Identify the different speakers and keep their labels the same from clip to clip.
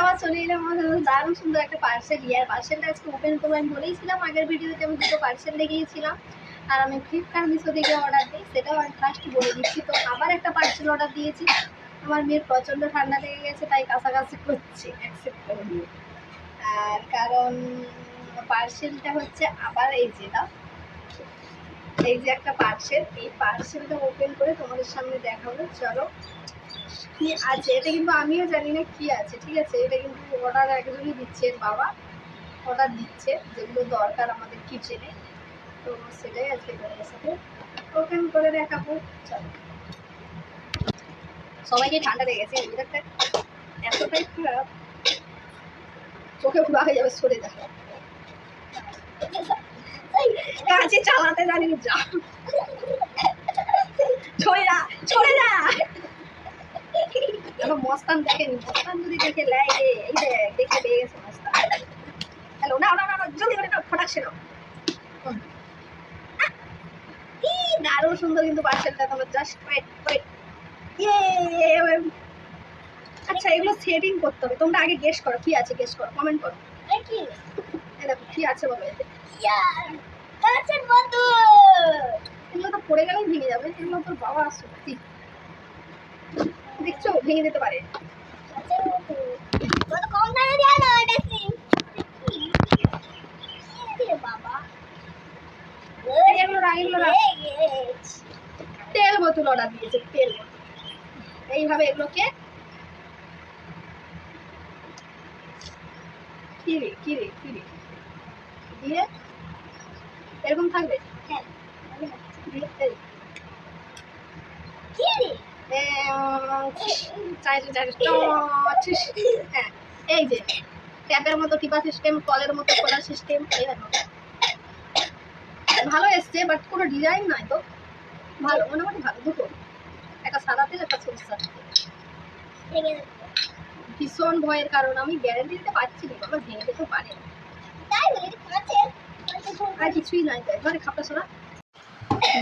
Speaker 1: আবার চলে এলাম আমাদের দারুণ সুন্দর একটা পার্সেল ইয়ার পার্সেলটা আজকে ওপেন করব, আমি বলেইছিলাম আগের ভিডিওতে আমি দুটো পার্সেল দেখিয়েছিলাম। আর আমি ফ্লিপকার্ট মিশো থেকে অর্ডার দিই, সেটাও আমি ফার্স্ট বলে দিচ্ছি। তো আবার একটা পার্সেল অর্ডার দিয়েছি। আমার মেয়ের প্রচণ্ড ঠান্ডা লেগে গেছে, তাই কাছাকাছি করছে অ্যাকসেপ্ট করে দিয়ে আর কারণ পার্সেলটা হচ্ছে আবার এই যে দাও। এই যে একটা পার্সেল এই পার্সেলটা ওপেন করে তোমাদের সামনে দেখাবো। চলো। কি আছে? এটা কিন্তু আমিও জানি না কি আছে, ঠিক আছে? এটা কিন্তু অর্ডার একজনই দিচ্ছে, বাবা। অর্ডার দিচ্ছে, যেগুলো দরকার আমাদের কিচেনে তো সেটাই আজকে তোমাদের সাথে ওপেন করে দেখাবো। চলো। সবাইকে ঠান্ডা লেগেছে ওয়েদারটা এতটাই খারাপ। চোখে পুরো যাবে, সরে যাবে। কাছে চালাতে জানি যা ছড়ে না ছড়ে না। এবার মস্তান দেখেনি মস্তান যদি দেখে রে এই দেখ দেখে পেয়ে গেছে মস্তান। হ্যালো না না না না জলদি করে নাও ফটাক সে নাও। হুম। দারুণ সুন্দর কিন্তু পার্সেলটা তোমার জাস্ট ওয়েট ওয়েট ইয়ে আচ্ছা এগুলো সেটিং করতে হবে। তোমরা আগে গেস করো কি আছে গেস করো কমেন্ট করো। দেখো কি আছে বলো এতে। এগুলো তো পড়ে গেলেই ভেঙে যাবে এগুলো তোর বাবা সত্যি দেখছ ভেঙে যেতে পারে। তেল বোতল অর্ডার দিয়েছে তেল বোতল এইভাবে এগুলোকে কি রে কি রে কি রে দিয়ে এরকম থাকবে দিয়ে এই। এম, চাইলে চাইলে হ্যাঁ এই যে ট্যাপের মতো টিপা সিস্টেম কলের মতো খোলার সিস্টেম ভালো এসছে বাট কোনো ডিজাইন নাই তো। ভালো মোটামুটি ভালো দুটো। একটা সাদা তেল একটা সরষের তেল। ভীষণ ভয়ের কারণ আমি গ্যারেন্টি দিতে পারছি না বাবা ভেঙে যেতে পারে। আর কিছুই নাই তো এবারে খাপটা শোনা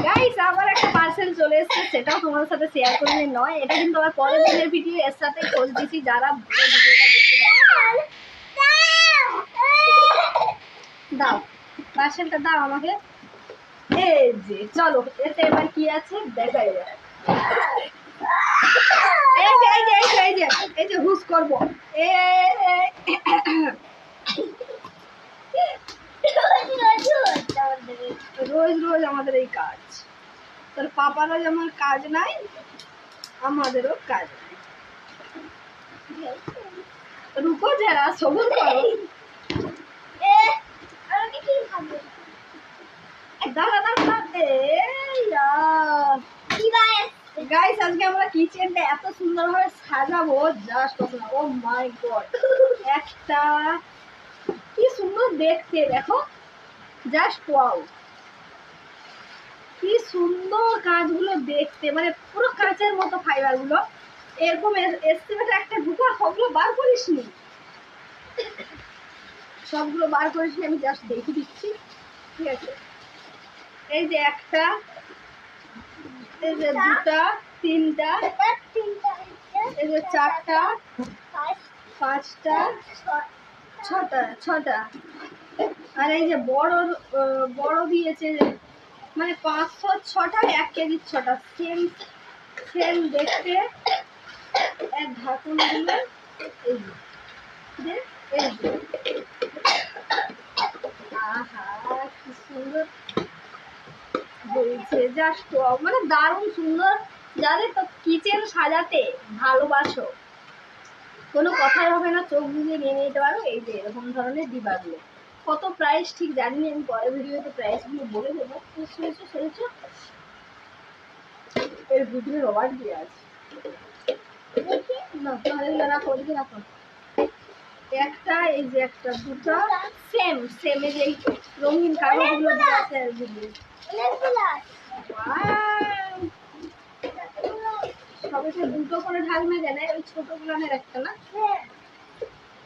Speaker 1: গাইস আবার একটা পার্সেল চলে এসেছে, সেটাও তোমাদের সাথে শেয়ার করে নিয়ে এটা কিন্তু আমার পরের দিনের ভিডিও এর সাথে খোঁজ দিচ্ছি যারা। দাও পার্সেলটা দাও আমাকে। এই যে, চলো, এতে এবার কি আছে? দেখাই যায় এই যে এই যে এই যে এই যে, এই হুস করব। এ রোজ রোজ আমাদের এই কাজ। তোর পাপারও যেমন কাজ নাই আমাদেরও কাজ নাই। রুকো যারা সবুজ করো দাঁড়া দাঁড়া দাঁড়া। গাইস? আজকে আমরা কিচেনটা এত সুন্দরভাবে সাজাবো জাস্ট ও মাই গড একটা কি সুন্দর দেখতে দেখো। জাস্ট ওয়াও কি সুন্দর কাজগুলো দেখতে মানে পুরো কাঁচের মতো ফাইবারগুলো এরকম এস্টিমেটে একটা ঢুকা সবগুলো বার করিস নি সবগুলো বার করিস আমি জাস্ট দেখে দিচ্ছি। ঠিক আছে? এই যে একটা, এই যে দুটা, তিনটা, এই যে চারটা, পাঁচটা, ছটা ছটা। আর এই যে বড় বড় দিয়েছে মানে পাঁচশো ছটা এক কেজি ছটা। সেম সেম দেখতে। এক ঢাকুন দিলে এই। আহা, কি সুন্দর। জাস্ট মানে সুন্দর। তো কিচেন সাজাতে ভালোবাসো। কোনো কথাই হবে না, চোখ বুঝে নিয়ে নিতে পারো। এই যে, এরকম ধরনের ডিবাগুলো কত প্রাইস ঠিক জানি না, আমি পরের ভিডিওতে প্রাইসগুলো বলে দেবো। শুনেছো শুনেছো? এর ভিতরে রবার দিয়ে আছে। না তাহলে এগুলো রাখো ওদিকে একটা এই যে একটা দুটো সেম সেম এই যে রঙিন কাগজগুলো দিয়ে আছে আর ভিডিও দুটো করে ওই ছোট একটা না?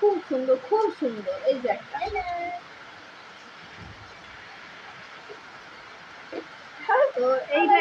Speaker 1: খুব সুন্দর খুব সুন্দর। এই যে হ্যাঁ, তো এইটা